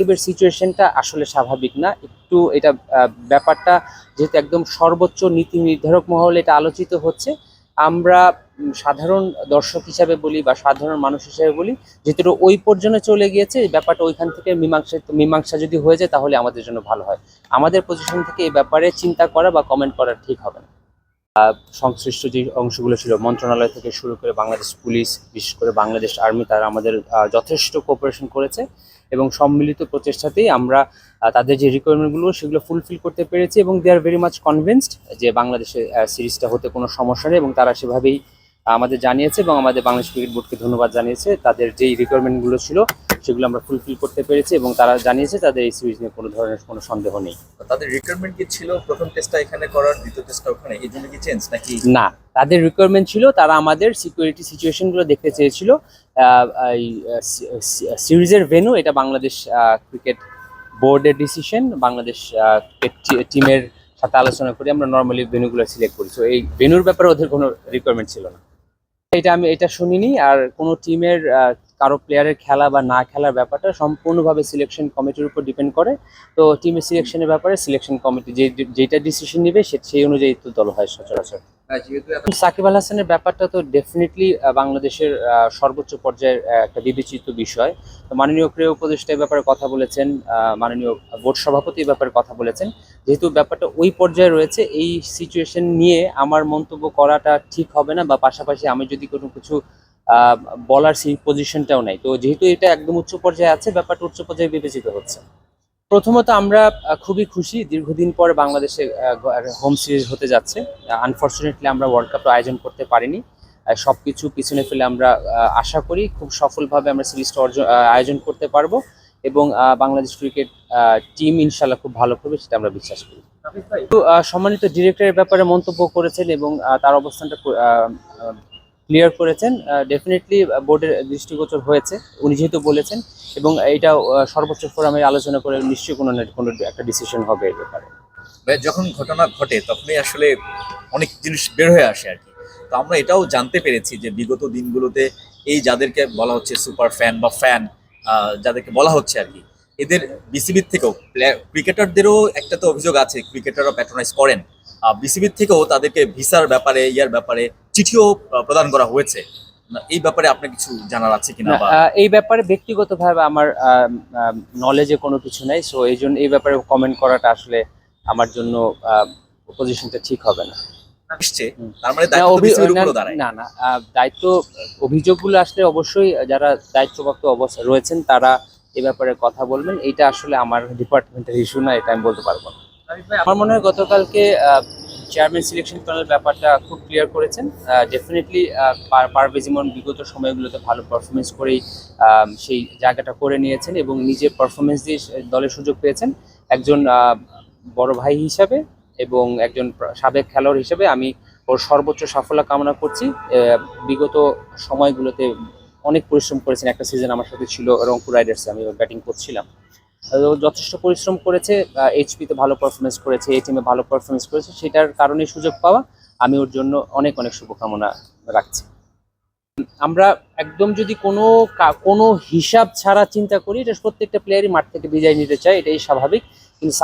সাকিবের সিচুয়েশনটা আসলে স্বাভাবিক না। একটু এটা ব্যাপারটা যেহেতু একদম সর্বোচ্চ নীতি নির্ধারক মহলে এটা আলোচিত হচ্ছে, আমরা সাধারণ দর্শক হিসাবে বলি বা সাধারণ মানুষ হিসাবে বলি, যেহেতু ওই পর্যন্ত চলে গিয়েছে ব্যাপারটা ওইখান থেকে মীমাংসা মীমাংসা যদি হয়ে যায় তাহলে আমাদের জন্য ভালো হয়। আমাদের পজিশন থেকে এই ব্যাপারে চিন্তা করা বা কমেন্ট করা ঠিক হবে না। সংশ্লিষ্ট যে অংশগুলো ছিল, মন্ত্রণালয় থেকে শুরু করে বাংলাদেশ পুলিশ, বিশেষ করে বাংলাদেশ আর্মি, তারা আমাদের যথেষ্ট কোঅপারেশন করেছে এবং সম্মিলিত প্রচেষ্টাতেই আমরা তাদের যে রিকোয়ারমেন্টগুলো সেগুলো ফুলফিল করতে পেরেছি এবং they are very much convinced যে বাংলাদেশের সিরিজটা হতে কোনো সমস্যা নেই এবং তারা সেভাবেই আমাদের জানিয়েছে এবং আমাদের বাংলাদেশ ক্রিকেট বোর্ডকে ধন্যবাদ জানিয়েছে। তাদের যেই রিকোয়ারমেন্টগুলো ছিল সেগুলো আমরা ফুলফিল করতে পেরেছি এবং তারা জানিয়েছে তাদের এই সিরিজ নিয়ে কোনো ধরনের কোনো সন্দেহ নেই। তাদের রিকোয়ারমেন্ট কি ছিল? প্রথম টেস্টটা এখানে করার দ্বিতীয় টেস্টটা ওখানে? এই জন্য কি চেঞ্জ নাকি? না তাদের রিকোয়ারমেন্ট ছিল তারা আমাদের সিকিউরিটি সিচুয়েশনগুলো দেখতে চেয়েছিল। এই সিরিজের ভেনু এটা বাংলাদেশ ক্রিকেট বোর্ডের ডিসিশন বাংলাদেশ টিমের সাথে আলোচনা করে আমরা নর্মালি ভেনুগুলো সিলেক্ট করি। তো এই ভেনুর ব্যাপারে ওদের কোনো রিকোয়ারমেন্ট ছিল না। এটা আমি এটা শুনিনি আর কোনো টিমের কারও প্লেয়ারের খেলা বা না খেলার ব্যাপারটা সম্পূর্ণভাবে সিলেকশন কমিটির উপর ডিপেন্ড করে। তো টিমের সিলেকশনের ব্যাপারে সিলেকশন কমিটি যে যেটা ডিসিশন নেবে সে সেই অনুযায়ী তো দল হয় সচরাচর। সাকিব আল হাসানের ব্যাপারটা তো ডেফিনেটলি বাংলাদেশের সর্বোচ্চ পর্যায়ের একটা বিবেচিত বিষয়। তো মাননীয় ক্রিয়া উপদেষ্টা ব্যাপারে কথা বলেছেন মাননীয় বোর্ড সভাপতি এই ব্যাপারে কথা বলেছেন। যেহেতু ব্যাপারটা ওই পর্যায়ে রয়েছে এই সিচুয়েশন নিয়ে আমার মন্তব্য করাটা ঠিক হবে না বা পাশাপাশি আমি যদি কোনো কিছু বলার সেই পজিশনটাও নাই। তো যেহেতু এটা একদম উচ্চ পর্যায়ে আছে ব্যাপারটা উচ্চ পর্যায়ে বিবেচিত হচ্ছে। প্রথমত আমরা খুবই খুশি দীর্ঘদিন পর বাংলাদেশে হোম সিরিজ হতে যাচ্ছে। আনফর্চুনেটলি আমরা ওয়ার্ল্ড কাপ আয়োজন করতে পারিনি। আহ, সবকিছু পিছনে ফেলে আমরা আশা করি খুব সফলভাবে আমরা সিরিজটা অর্জন আয়োজন করতে পারব এবং বাংলাদেশ ক্রিকেট টিম ইনশাল্লাহ খুব ভালো করবে সেটা আমরা বিশ্বাস করি। সম্মানিত ডিরেক্টরের ব্যাপারে মন্তব্য করেছেন এবং তার অবস্থানটা ক্লিয়ার করেছেন ডেফিনেটলি বোর্ডের দৃষ্টিগোচর হয়েছে। উনি যেহেতু বলেছেন, এবং এটা সর্বোচ্চ ফোরামে আলোচনা করে নিশ্চয়ই কোনো কোনো একটা ডিসিশন হবে এই ব্যাপারে। যখন ঘটনা ঘটে, তখনই আসলে অনেক জিনিস বের হয়ে আসে আর কি। তো আমরা এটাও জানতে পেরেছি যে বিগত দিনগুলোতে এই যাদেরকে বলা হচ্ছে সুপার ফ্যান বা ফ্যান যাদেরকে বলা হচ্ছে আর কি, এদের বিসিবির থেকেও ক্রিকেটারদেরও একটা তো অভিযোগ আছে ক্রিকেটাররা প্যাট্রোনাইজ করেন। বিসিবির থেকেও তাদেরকে ভিসার ব্যাপারে, ইয়ার ব্যাপারে চিঠিও প্রদান করা হয়েছে। এই ব্যাপারে আপনার কিছু জানার আছে কিনা এই ব্যাপারে ব্যক্তিগতভাবে আমার নলেজে কোনো কিছু নাই সো এই জন্য এই ব্যাপারে কমেন্ট করাটা আসলে আমার জন্য পজিশনটা ঠিক হবে না। তার মানে না, দায়িত্ব না, না না অভিযোগগুলো আসলে অবশ্যই যারা দায়িত্বপ্রাপ্ত অবস্থা রয়েছেন তারা এ ব্যাপারে কথা বলবেন। এটা আসলে আমার ডিপার্টমেন্টের ইস্যু না এটা আমি বলতে পারব না। আমার মনে হয় গতকালকে চেয়ারম্যান সিলেকশন প্যানেল ব্যাপারটা খুব ক্লিয়ার করেছেন। ডেফিনেটলি পারভেজ ইমন বিগত সময়গুলোতে ভালো পারফরমেন্স করেই সেই জায়গাটা করে নিয়েছেন এবং নিজের পারফরমেন্স দিয়ে দলের সুযোগ পেয়েছেন। একজন বড় ভাই হিসাবে এবং একজন সাবেক খেলোয়াড় হিসেবে আমি ওর সর্বোচ্চ সাফল্য কামনা করছি। বিগত সময়গুলোতে অনেক পরিশ্রম করেছেন। একটা সিজন আমার সাথে ছিল রংপুর রাইডার্সে, আমি ব্যাটিং করছিলাম। যথেষ্ট পরিশ্রম করেছে এইচপিতে ভালো পারফরমেন্স করেছে এই টিমে ভালো পারফরমেন্স করেছে, সেটার কারণে সুযোগ পাওয়া। আমি ওর জন্য অনেক অনেক শুভকামনা রাখছি। আমরা একদম যদি কোনো কোনো হিসাব ছাড়া চিন্তা করি, এটা প্রত্যেকটা প্লেয়ারই মাঠ থেকে বিদায় নিতে চায়, এটাই স্বাভাবিক। কিন্তু